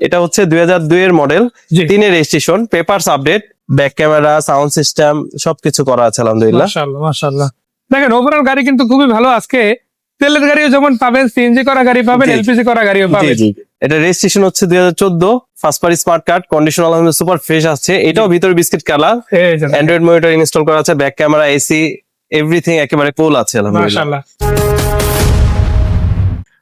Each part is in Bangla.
এটা হচ্ছে দুই হাজার দুই এর মডেল তিনের registration papers update back camera sound system সবকিছু করা আছে আলহামদুলিল্লাহ। মাশাআল্লাহ দেখেন ওভারঅল গাড়ি কিন্তু খুবই ভালো আজকে। তেলের গাড়িও যেমন পাবেন সিএনজি করা গাড়ি পাবেন এলপিজি করা গাড়িও পাবেন। এটা রেজিস্ট্রেশন হচ্ছে দুই হাজার চোদ্দ first party smart card condition আলহামদুলিল্লাহ সুপার ফ্রেশ আছে এটাও ভিতরে biscuit colour android monitor install করা আছে ব্যাক ক্যামেরা এসি এভরিথিং একেবারে কুল আছে আলহামদুলিল্লাহ। মাশাআল্লাহ।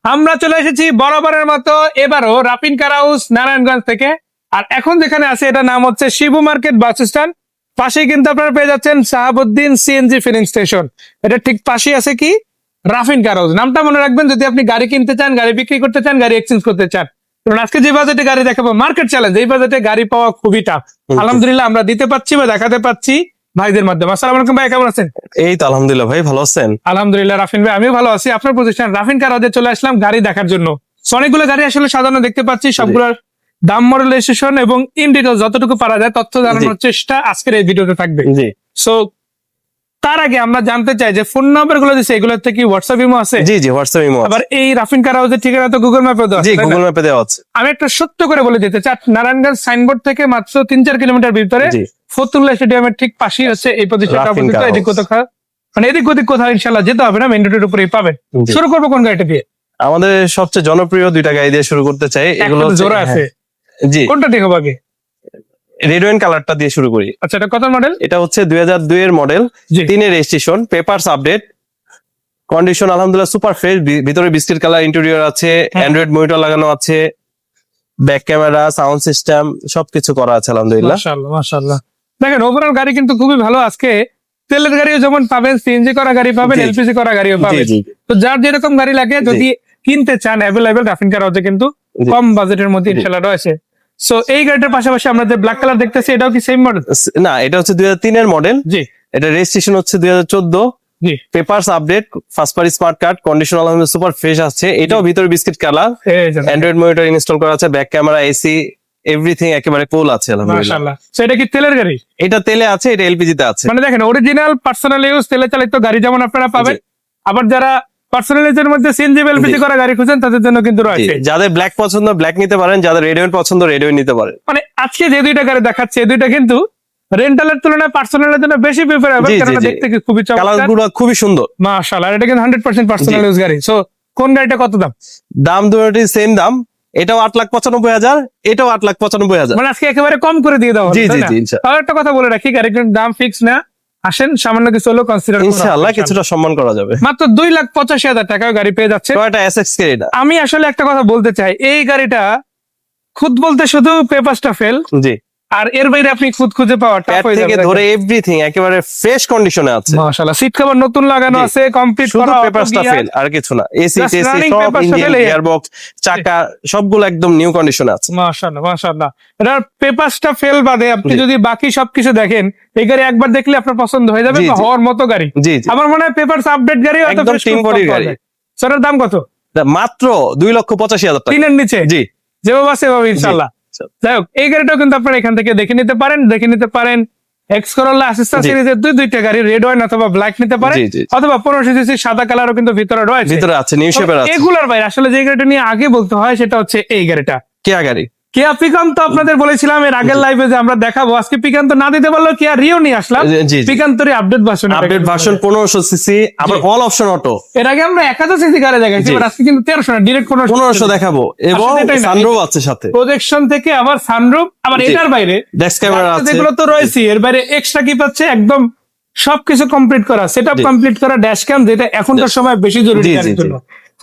আমরা চলে এসেছি বরাবরের মতো এবারও রাফিন কার হাউস নারায়ণগঞ্জ থেকে। আর এখন যেখানে আছে এটা নাম হচ্ছে শিবু মার্কেট বাস স্ট্যান্ড। পাশেই কিন্তু আপনারা পেয়ে যাচ্ছেন শাহাবুদ্দিন সিএনজি ফিলিং স্টেশন এটা ঠিক পাশেই আছে কি? রাফিন কার হাউস। নামটা মনে রাখবেন যদি আপনি গাড়ি কিনতে চান গাড়ি বিক্রি করতে চান গাড়ি এক্সচেঞ্জ করতে চান। কারণ আজকে যে বাজেটে গাড়ি দেখাবো মার্কেট চ্যালেঞ্জ এই বাজেটে গাড়ি পাওয়া খুবই টাফ আলহামদুলিল্লাহ আমরা দিতে পারছি বা দেখাতে পাচ্ছি ভাইদের মাধ্যমে। আসসালামু আলাইকুম ভাই কেমন আছেন? এই তো আলহামদুলিল্লাহ ভাই ভালো আছেন? আলহামদুলিল্লাহ রাফিন ভাই আমিও ভালো আছি। আপনার প্রতিষ্ঠান রাফিন কার হাউসে চলে আসলাম গাড়ি দেখার জন্য। অনেকগুলো গাড়ি আসলে সাধারণ দেখতে পাচ্ছি সবগুলোর দাম মডেল রেজিস্ট্রেশন এবং ইন ডিটেলস যতটুকু পারা যায় তথ্য জানানোর চেষ্টা আজকের এই ভিডিওতে থাকবে। জি। সো তার আগে আমরা জানতে চাই যে ফোন নাম্বারগুলো দিচ্ছে এগুলোর থেকে হোয়াটসঅ্যাপ ইমো আছে? জি জি হোয়াটসঅ্যাপ ইমো আবার এই রাফিন কার হাউসের ঠিকানা তো গুগল ম্যাপে দেওয়া আছে, জি গুগল ম্যাপে দেওয়া আছে। আমি একটা সত্য করে বলে দিতে চাই নারায়ণগঞ্জ সাইনবোর্ড থেকে মাত্র তিন চার কিলোমিটার ভিতরে জি। ফতুল্লা স্টেডিয়ামের ঠিক পাশেই হচ্ছে এই প্রতিষ্ঠানটা অবস্থিত। এদিক। কোথাও মানে এদিক ওদিক কোথাও ইনশাল্লাহ যেতে হবে না মেন রোডের উপরেই পাবেন। শুরু করব কোন গাড়িটা দিয়ে? আমাদের সবচেয়ে জনপ্রিয় দুইটা গাড়ি দিয়ে শুরু করতে চাই এগুলো জোড়া আছে। হ্যাঁ, জি। কোনটা হবে আগে? রেড ওয়াইন কালারটা দিয়ে শুরু করি। আচ্ছা এটা কত মডেল এটা হচ্ছে দুই হাজার দুই এর মডেল তিনের রেজিস্ট্রেশন পেপারস আপডেট কন্ডিশন আলহামদুলিল্লাহ সুপার ফ্রেশ ভিতরে বিস্কিট কালার ইন্টেরিয়র আছে অ্যান্ড্রয়েড মনিটর লাগানো আছে ব্যাক ক্যামেরা সাউন্ড সিস্টেম সবকিছু করা আছে আলহামদুলিল্লাহ। মাশাআল্লাহ মাশাআল্লাহ। দেখেন ওভারঅল গাড়ি কিন্তু খুবই ভালো আজকে। তেলের গাড়িও যেমন পাবেন সিএনজি করা গাড়ি পাবেন এলপিজি করা গাড়িও পাবেন। তো যার যেরকম গাড়ি লাগে যদি কিনতে চান অ্যাভেলেবেল রাফিন কার কিন্তু কম বাজেটের মধ্যে জি। ইনশাল্লাহ রয়েছে। সো এই গাড়িটার পাশাপাশি আমরা যে ব্ল্যাক কালার দেখতেছি এটাও কি সেম মডেল না এটা হচ্ছে দুই হাজার তিনের মডেল জি। এটা রেজিস্ট্রেশন হচ্ছে দুই হাজার চোদ্দ। Papers update first party smart card condition আলহামদুলিল্লাহ সুপার ফ্রেশ আছে এটাও ভিতরে biscuit colour android monitor install করা আছে ব্যাক ক্যামেরা এসি এভরিথিং একেবারে কুল আছে আলহামদুলিল্লাহ। সো এটা কি তেলের গাড়ি? এটা তেলে আছে এটা এলপিজি তে আছে। মানে দেখেন অরিজিনাল পার্সোনাল ইউজ তেলে চালিত গাড়ি যেমন আপনারা পাবেন আবার যারা পার্সোনাল ইউজের মধ্যে সিএনজি এলপিজি। করা গাড়ি খুঁজেন তাদের জন্য কিন্তু রয়েছে। যাদের ব্ল্যাক পছন্দ ব্ল্যাক নিতে পারেন যাদের পছন্দ নিতে পারেন। মানে আজকে যে দুইটা গাড়ি দেখাচ্ছে এই দুইটা কিন্তু রেন্টালের তুলনায় পার্সোনালের জন্য বেশি প্রিফার হবে জি, জি, কারণ দেখতে খুবই চমৎকার। খুবই সুন্দর। মাশাআল্লাহ এটা কিন্তু হান্ড্রেড পার্সেন্ট পার্সোনাল ইউজ গাড়ি। সো কোন গাড়িটা কত দাম? দাম দুটি সেম দাম। এটাও আট লাখ পঁচানব্বই হাজার এটাও আট লাখ পঁচানব্বই হাজার। মানে আজকে একেবারে কম করে দিয়ে দেওয়া হবে জি জি জি একটা কথা বলে রাখি গাড়ির দাম ফিক্স না। আসেন সামান্য কিছু হলো কনসিডার ইনশাআল্লাহ কিছুটা সম্মান করা যাবে। মাত্র দুই লাখ পঁচাশি হাজার টাকায় গাড়ি পেয়ে যাচ্ছে। টয়োটা এসএক্স এটা আমি আসলে একটা কথা বলতে চাই এই গাড়িটা খুদ বলতে শুধু পেপারটা ফেল জি। আর এর বাইরে আপনি খুদ খুঁজে পাওয়া টাফ হয়ে থেকে ধরে এভরিথিং একেবারে ফ্রেশ কন্ডিশনে আছে। মাশাআল্লাহ সিট কভার নতুন লাগানো আছে কমপ্লিট শুধু পেপারসটা ফেল আর কিছু না। এসি টেসি সব ইঞ্জিন fail, এই- গিয়ার বক্স চাকা সবগুলো একদম নিউ কন্ডিশনে আছে। মাশাআল্লাহ মাশাআল্লাহ। এটার পেপারসটা ফেল বাদে আপনি যদি বাকি সবকিছু দেখেন এই গাড়ি একবার দেখলে আপনার পছন্দ হয়ে যাবে বা হওয়ার মতো গাড়ি। আমার মনে হয় পেপারস আপডেট গাড়ি হয়তো একদম বেশ বডির গাড়ি। সেটার দাম কত? মাত্র দুই লক্ষ পঁচাশি হাজার টাকা। তিনের নিচে? জি। যেভাবে আছে সেভাবে ইনশাল্লাহ। যাই হোক এই গাড়িটাও কিন্তু আপনারা এখান থেকে দেখে নিতে পারেন দেখে নিতে পারেন। এক্স করোলা আসিস্তা সিরিজের দুই দুইটা গাড়ি রেড ওয়াইন অথবা ব্ল্যাক নিতে জি অথবা পনেরোশো সিসি সাদা কালারও কিন্তু ভিতরে রয়েছে। ভিতরে আছে নিউ শেপের আছে। এগুলার বাইরে আসলে যে গাড়িটা নিয়ে আগে বলতে হয় সেটা হচ্ছে এই গাড়িটা। কেয়া গাড়ি? কেয়া পিকাম তো আপনাদের বলেছিলাম এর আগের লাইভে যে আমরা দেখাবো। আজকে পিকাম তো না দিতে পারল কেয়া রিও নিয়ে আসলাম। পিকান্তরি আপডেট ভার্সন আপডেট ভার্সন পনেরোশো সিসি আবার অল অপশন অটো এর আগে আমরা এক হাজার সিসি গাড়ি দেখাইছি but আজকে কিন্তু তেরোশো না ডিরেক্ট পনেরোশো দেখাবো। এবং সানরুফ আছে সাথে। প্রজেকশন থেকে আবার সানরুফ আবার এটার বাইরে। ডেস্ক ক্যামেরা আছে। যেগুলো তো রয়েছে এর বাইরে এক্সট্রা কি পাচ্ছে একদম সবকিছু কমপ্লিট করা। সেট জি। কমপ্লিট করা ড্যাশ ক্যাম যেটা এখনকার সময় বেশি জরুরি। জন্য।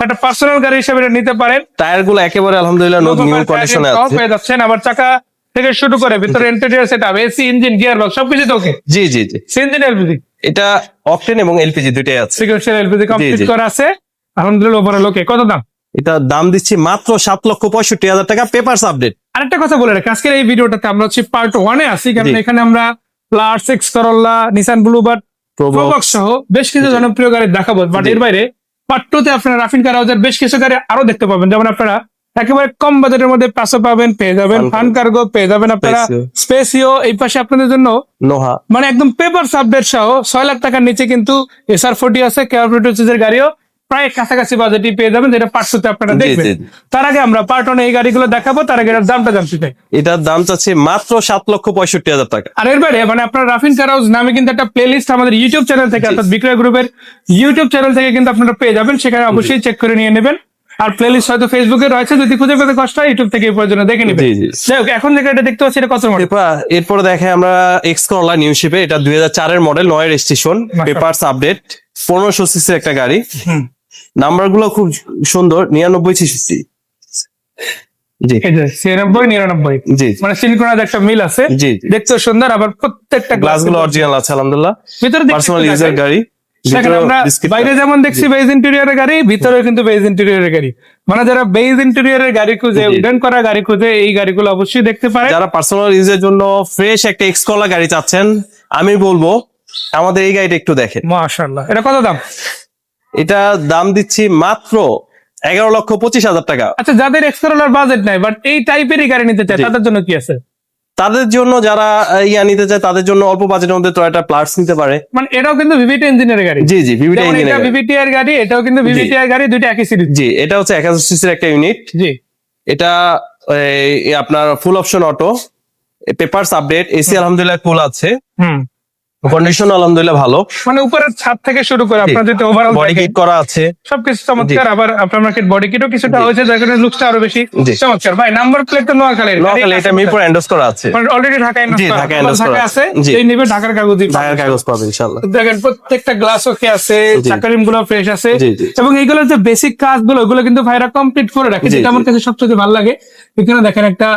একটা পার্সোনাল গাড়ি হিসেবে নিতে পারেন। টায়ারগুলো একেবারে আলহামদুলিল্লাহ নতুন নিউ কন্ডিশনে আছে। পেয়ে যাচ্ছেন আবার চাকা থেকে শুরু করে ভিতরে interior set up AC engine gear box সবকিছু তো ওকে জি জি জি। সিএনজিন এলপিজি এটা অকটেন এবং এলপিজি দুইটাই আছে। সিকিউরিটি এলপিজি কমপ্লিট করা আছে। আলহামদুলিল্লাহ ওভারঅল ওকে কত দাম? এটা দাম দিচ্ছি মাত্র সাত লক্ষ পঁয়ষট্টি হাজার টাকা। পেপারস আপডেট আরেকটা কথা বলে রাখি আজকের এই ভিডিওটাতে আমরা হচ্ছে পার্ট ওয়ানে আছি কারণ এখানে আমরা plus X Corolla Nissan Bluebird Probox সহ বেশ কিছু জনপ্রিয় গাড়ি দেখাবো বাট এর বাইরে পার্ট টু তে আপনারা রাফিন কার হাউসের বেশ কিছু গাড়ি আরও দেখতে পাবেন। যেমন আপনারা একেবারে কম বাজেটের মধ্যে পাশে পাবেন পেয়ে যাবেন ফান কার্গো পেয়ে যাবেন আপনারা স্পেসিও এই পাশে আপনাদের জন্য নোহা মানে একদম পেপার সাবডেট সহ ছয় লাখ টাকার নিচে কিন্তু এসআর ফোর্টি আছে কেয়ার গাড়িও। প্রায় কাছাকাছি বাজেটই পেয়ে যাবেন যেটা পাঁচশোতে আপনারা দেখবেন। তার আগে আমরা পার্টনে এই গাড়িগুলো দেখাবো তার আগে এটার দামটা জানতে চাই। এটার দাম চাচ্ছি মাত্র সাত লক্ষ পঁয়ষট্টি হাজার টাকা। আর এর বাইরে মানে আপনার রাফিন কার হাউস নামে কিন্তু একটা প্লেলিস্ট আমাদের ইউটিউব চ্যানেল থেকে অর্থাৎ বিক্রয় গ্রুপের ইউটিউব চ্যানেল থেকে কিন্তু আপনারা পেয়ে যাবেন সেখানে অবশ্যই চেক করে নিয়ে নেবেন। আর প্লেলিস্ট হয়তো ফেসবুকে রয়েছে যদি খুঁজে পেতে কষ্ট হয় ইউটিউব থেকে প্রয়োজনে দেখে জি যাই হোক এখন যে গাড়িটা দেখতে পাচ্ছি এটা কত মডেল এরপর এরপরে দেখে আমরা এক্স করলা নিউ শিপে এটা দুই হাজার চারের মডেল নয় রেজিস্ট্রেশন পেপারস আপডেট পনেরোশো সিসির একটা গাড়ি। নাম্বারগুলো খুব সুন্দর নিরানব্বই জি। ছিয়ানব্বই নিরানব্বই। জি। মানে একটা মিল আছে। জি দেখতে সুন্দর আবার প্রত্যেকটা গ্লাসগুলো অরিজিনাল আছে আলহামদুলিল্লাহ। ভিতরে পার্সোনাল ইউজার গাড়ি সেখানে আমরা বাইরে যেমন দেখছি বেজ ইন্টেরিয়রের গাড়ি ভিতরে কিন্তু বেজ ইন্টেরিয়রের গাড়ি। মানে যারা বেজ ইন্টেরিয়রের গাড়ি খুঁজে। উডেন করা গাড়ি খুঁজে এই গাড়িগুলো অবশ্যই দেখতে পারে। যারা পার্সোনাল ইউজের জন্য ফ্রেশ একটা এক্স করলা গাড়ি চাচ্ছেন আমি বলব আমাদের এই গাড়িটা একটু দেখেন। মাশাআল্লাহ। এটা কত দাম? এটা দাম দিচ্ছি মাত্র এগারো লক্ষ পঁচিশ হাজার টাকা। আচ্ছা যাদের এক্সপ্লোরার বাজেট নাই বাট এই টাইপেরই গাড়ি নিতে চায় তাদের জন্য কি আছে? তাদের জন্য যারা ইয়া নিতে চায় তাদের জন্য অল্প বাজেটের মধ্যে টয়োটা প্লাস নিতে পারে। মানে এটাও কিন্তু ভিভিটি ইঞ্জিনের গাড়ি। জি জি ভিভিটি ইঞ্জিনের ভিভিটি এর গাড়ি। এটাও কিন্তু ভিভিটি এর গাড়ি দুইটা একই সিরিজ জি এটা হচ্ছে এক হাজার সিসির একটা ইউনিট জি। এটা আপনার full option auto papers update AC আলহামদুলিল্লাহ কুল আছে। হুম। কন্ডিশন আলহামদুলিল্লাহ ভালো। মানে উপরের ছাদ থেকে শুরু করে আপনার যদি ওভারঅল বডি কিট করা আছে। সবকিছু চমৎকার। আবার আপনার মার্কেট বডি কিটও কিছুটা হয়েছে যার কারণে লুকসটা আরও বেশি চমৎকার। ভাই নাম্বার প্লেট তো নোয়াখালীর। লোকাল এটা মিরপুর এন্ডোস করা আছে। অলরেডি ঢাকায় ঢাকায় endorse করা আছে। এই নিবে ঢাকার কাগজই পাবে। ঢাকার কাগজ পাবে ইনশাল্লাহ দেখেন প্রত্যেকটা গ্লাস ওকে আছে। চাকারিমগুলো ফ্রেশ আছে। এবং এইগুলোর যে বেসিক কাজগুলো ওগুলো কিন্তু ভাইরা কমপ্লিট করে রাখে যেটা আমার। কাছে সবচেয়ে ভালো লাগে। এখানে দেখেন একটা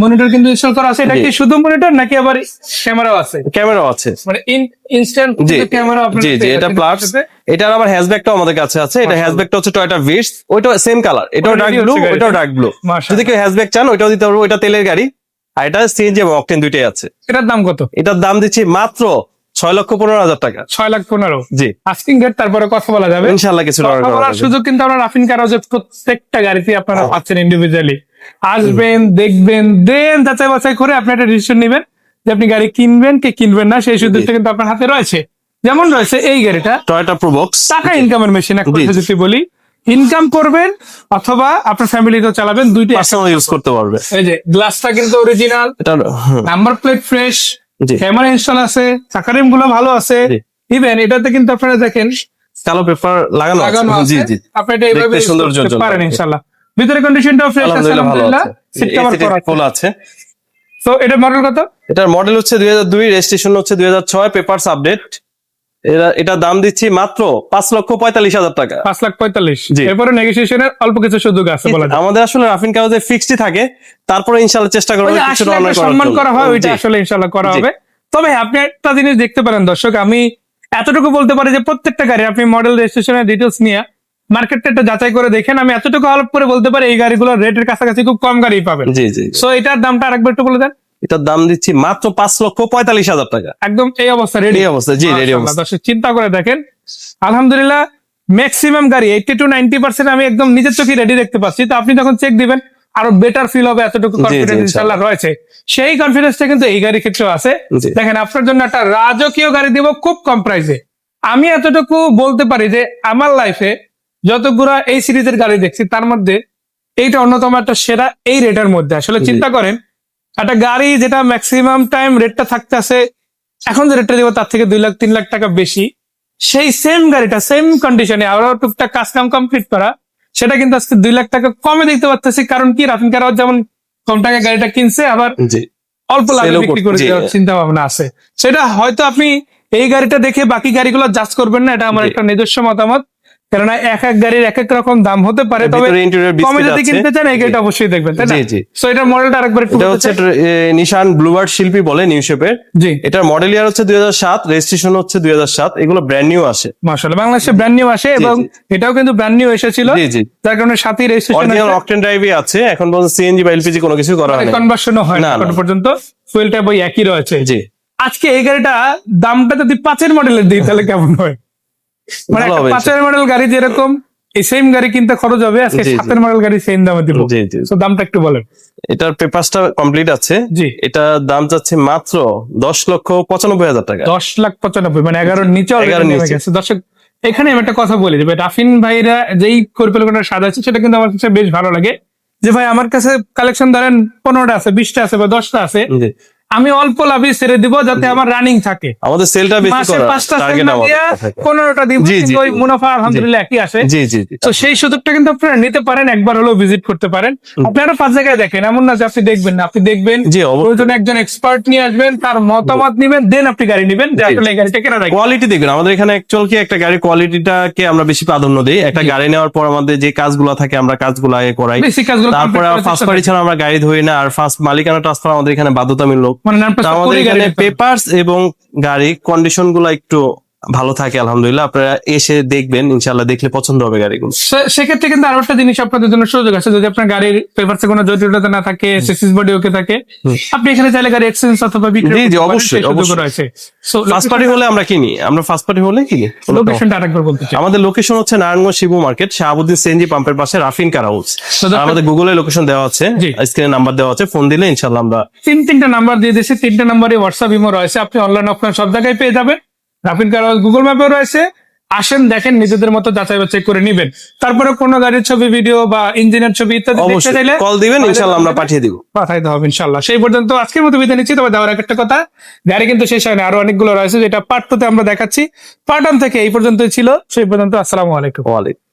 মনিটর কিন্তু ইনস্টল করা আছে। এটা কি শুধু মনিটর নাকি আবার ক্যামেরাও আছে? ক্যামেরাও আছে। মানে ইনস্ট্যান্ট ক্যামেরা জি। জি এটা প্লাস এটার আবার হ্যাশব্যাকটাও আমাদের কাছে আছে। এটা হ্যাশব্যাকটা হচ্ছে টয়োটা ভিটস ওইটা সেম কালার এটাও ডার্ক ব্লু ওইটাও ডার্ক ব্লু যদি কেউ হ্যাশব্যাক চান ওইটাও দিতে পারব। ওইটা তেলের গাড়ি। আর এটা সিএনজি এবং অকটেন দুইটাই আছে। এটার দাম কত? এটার দাম দিচ্ছি মাত্র ছয় লক্ষ পনেরো হাজার টাকা। ছয় লাখ পনেরো। জি। আস্কিং রেট তারপরে কথা বলা যাবে। ইনশাল্লাহ কিছু করা। সুযোগ কিন্তু আমরা রাফিন কারাজের প্রত্যেকটা গাড়িতে আপনারা। পাচ্ছেন ইন্ডিভিজুয়ালি আসবেন দেখবেন দেন যাচাই বাছাই করে আপনি একটা ডিসিশন নেবেন যে আপনি গাড়ি কিনবেন কি কিনবেন না সেই সুযোগটা কিন্তু আপনার হাতে রয়েছে। যেমন রয়েছে এই গাড়িটা। টয়োটা প্রোবক্স টাকা ইনকামের মেশিন এক কথা যদি বলি। ইনকাম করবেন অথবা আপনার ফ্যামিলিতেও চালাবেন দুইটি পার্সোনাল ইউজ করতে পারবে। এই যে গ্লাসটা কিন্তু অরিজিনাল এটা number plate fresh camera install আছে চাকারিমগুলো ভালো আছে। ইভেন এটাতে কিন্তু আপনারা দেখেন কালো পেপার লাগানো আছে। লাগানো জি জি আপনি এটা এইভাবে সুন্দর জ্বলজ্বল পারেন ইনশাআল্লাহ ভিতরে কন্ডিশনটাও ফ্রেশ আছে আলহামদুলিল্লাহ সিট কভার করা ফুল আছে। তো এটা মডেল কত? এটার মডেল হচ্ছে দুই হাজার দুই রেজিস্ট্রেশন হচ্ছে দুই হাজার ছয় পেপারস আপডেট এটা এটা দাম দিচ্ছি মাত্র পাঁচ লক্ষ পঁয়তাল্লিশ হাজার টাকা। পাঁচ লাখ পঁয়তাল্লিশ। এরপরে নেগোসিয়েশনের অল্প কিছু সুযোগ আছে বলা আমাদের আসলে রাফিন কাগজে ফিক্সড থাকে। তারপরে ইনশাল্লাহ চেষ্টা করব সম্মান করা হয় ওইটা আসলে ইনশাল্লাহ করা হবে। তবে আপনি একটা জিনিস দেখতে পারেন দর্শক আমি এতটুকু বলতে পারি যে প্রত্যেকটা গাড়ি আপনি মডেল রেজিস্ট্রেশনের ডিটেলস নিয়ে মার্কেটটা যাচাই করে দেখেন। আমি এতটুকু আলাপ করে বলতে পারি এই গাড়িগুলোর রেটের কাছাকাছি খুব কম গাড়ি পাবেন। জি জি সো এটার দামটা আরেকবার একটু বলে দেন। এটার দাম দিচ্ছি মাত্র পাঁচ লক্ষ পঁয়তাল্লিশ হাজার টাকা। একদম এই অবস্থা রেডি অবস্থা জি রেডি অবস্থা। চিন্তা করে দেখেন। আলহামদুলিল্লাহ ম্যাক্সিমাম গাড়ি এইটি টু নাইনটি পার্সেন্ট আমি একদম নিজের চোখে রেডি দেখতে পাচ্ছি। তো আপনি যখন চেক দিবেন আরও বেটার ফিল হবে এতটুকু কনফিডেন্স। ইনশাল্লাহ রয়েছে। সেই কনফিডেন্সটা কিন্তু এই গাড়ির ক্ষেত্রেও আছে। দেখেন আপনার জন্য একটা রাজকীয় গাড়ি দিব খুব কম প্রাইসে আমি এতটুকু বলতে পারি যে আমার লাইফে যতগুলা এই সিরিজের গাড়ি দেখছি তার মধ্যে এইটা অন্যতম একটা সেরা এই রেটের মধ্যে। আসলে চিন্তা করেন একটা গাড়ি যেটা ম্যাক্সিমাম টাইম রেটটা থাকতে আছে এখন যে রেটটা দিব তার থেকে দুই লাখ তিন লাখ টাকা বেশি। সেই সেম গাড়িটা সেম কন্ডিশনে আরও টুকটাক কাজ কাম কমপ্লিট করা সেটা কিন্তু আজকে দুই লাখ টাকা কমে দেখতে পাচ্ছি কারণ কি? রাফিন কারাও যেমন কম টাকায় গাড়িটা কিনছে আবার অল্প লাভে বিক্রি করে দেওয়ার চিন্তা ভাবনা আছে। সেটা হয়তো আপনি এই গাড়িটা দেখে বাকি গাড়িগুলো জাজ করবেন না এটা আমার একটা নিজস্ব মতামত। কেননা এক এক গাড়ির এক এক রকম দাম হতে পারে তবে কমে যদি কিনতে চান এই গাড়িটা অবশ্যই দেখবেন তাই না? জি জি। সো এটার মডেলটা আরেকবার একটু এটা হচ্ছে? নিশান ব্লুবার্ড শিল্পী বলে নিউ শেপের জি। এটার মডেল ইয়ার হচ্ছে দুই হাজার সাত রেজিস্ট্রেশন হচ্ছে দুই হাজার সাত এগুলো ব্র্যান্ড নিউ আসে। মার্শাল্লাহ বাংলাদেশে ব্র্যান্ড নিউ আসে এবং এটাও কিন্তু ব্র্যান্ড নিউ এসেছিল। জি জি। যার কারণে সাথে রেজিস্ট্রেশন অরিজিনাল অকটেন ড্রাইভে আছে এখন পর্যন্ত সিএনজি বা এলপিজি কোনো কিছু করা হয় না কনভার্সনও হয় না। এখন পর্যন্ত ফুয়েলটা বই একই রয়েছে। জি। আজকে এই গাড়িটা দামটা যদি পাঁচের মডেলের দিই তাহলে কেমন হয়? মানে পাঁচের মডেল গাড়ি যেরকম এই সেম গাড়ি কিনতে খরচ হবে আজকে। সাতের মডেল গাড়ি সেম দামে দিব। জি জি। তো দামটা একটু বলেন। এটার পেপারসটা কমপ্লিট আছে। জি। এটা দাম যাচ্ছে মাত্র দশ লক্ষ পঁচানব্বই হাজার টাকা। দশ লাখ পঁচানব্বই মানে এগারোর নিচে already 11 নেমে গেছে। দর্শক এখানে আমি একটা কথা বলি যে রাফিন ভাইরা যেই পরিকল্পনা সাজাচ্ছে সেটা কিন্তু আমার কাছে বেশ ভালো লাগে। যে ভাই আমার কাছে কালেকশন ধরেন পনেরোটা আছে বিশটা আছে বা দশটা আছে। আমি অল্প লাভে ছেড়ে দিব যাতে আমার রানিং থাকে। আমাদের সেলটা বেশি করা পাঁচটা টার্গেট আমাদের দিয়া থাকে। পনেরোটা দিব কিন্তু ওই মুনাফা আলহামদুলিল্লাহ একই আসে। জি জি তো সেই সুযোগটা কিন্তু আপনারা নিতে পারেন একবার হলেও ভিজিট করতে পারেন। আপনারা পাঁচ জায়গায় দেখেন এমন না যে আপনি দেখবেন না আপনি দেখবেন। অবশ্যই। একজন এক্সপার্ট নিয়ে আসবেন তার মতামত নিবেন দেন আপনি গাড়ি নিবেন যে আসলে গাড়িটা কেনা যায় কোয়ালিটি দেখবেন। আমাদের এখানে অ্যাকচুয়াল কি একটা গাড়ির কোয়ালিটিটাকে আমরা বেশি প্রাধান্য দিই। একটা গাড়ি নেওয়ার পর আমাদের যে কাজগুলো থাকে আমরা কাজগুলো আগে করাই। তারপরে ফার্স্ট পার্টি ছাড়া আমরা গাড়ি ধরি না। আর ফার্স্ট মালিকানা ট্রান্সফার আমাদের এখানে বাধ্যতামূলক মানে আমাদের এখানে গাড়ি পেপারস এবং গাড়ি কন্ডিশনগুলা একটু ভালো থাকে আলহামদুলিল্লাহ। আপনারা এসে দেখবেন ইনশাল্লাহ দেখলে পছন্দ হবে গাড়িগুলো। সেক্ষেত্রে কিন্তু আরও একটা জিনিস আপনাদের জন্য সুযোগ আছে। যদি আপনার গাড়ির পেপারসে কোনো জটিলতা না থাকে সিসিস বডি ওকে থাকে আপনি এখানে চাইলে গাড়ি এক্সচেঞ্জ অথবা বিক্রি জি, জি, অবশ্যই, অবশ্যই। রয়েছে। ফার্স্ট পার্টি হলে আমরা কিনি। আমরা ফার্স্ট পার্টি হলে কিনি লোকেশনটা আরেকবার বলতে চাই। আমাদের লোকেশন হচ্ছে নারায়ণগঞ্জ শিবু মার্কেট শাহাবুদ্দিন সিএনজি পাম্পের পাশে রাফিন কার হাউস আমাদের গুগলে লোকেশন দেওয়া আছে। স্ক্রিনে নাম্বার দেওয়া আছে। ফোন দিলে ইনশাল্লাহ আমরা তিন তিনটা নাম্বার দিয়ে দিয়েছে। তিনটা নাম্বারে হোয়াটসঅ্যাপ ইমো রয়েছে। আপনি অনলাইন অফলাইন সব জায়গায় পেয়ে যাবেন। রাফিন কার গুগল ম্যাপেও রয়েছে। আসেন দেখেন নিজেদের মতো যাচাই বাছাই করে নিবেন। তারপরে কোন গাড়ির ছবি ভিডিও বা ইঞ্জিনের ছবি ইত্যাদি দেখতে চাইলে কল দিবেন ইনশাআল্লাহ আমরা পাঠিয়ে দিব। পাঠাইতে হবে ইনশাল্লাহ সেই পর্যন্ত আজকের মতো বিদায় নিচ্ছি। তবে দেওয়ার একটা কথা গাড়ি কিন্তু শেষ হয় না আরও অনেকগুলো রয়েছে যেটা পার্ট টুতে আমরা দেখাচ্ছি। পার্ট ওয়ান থেকে এই পর্যন্তই ছিল। সেই পর্যন্ত আসসালামু আলাইকুম। ওয়ালাইকুম।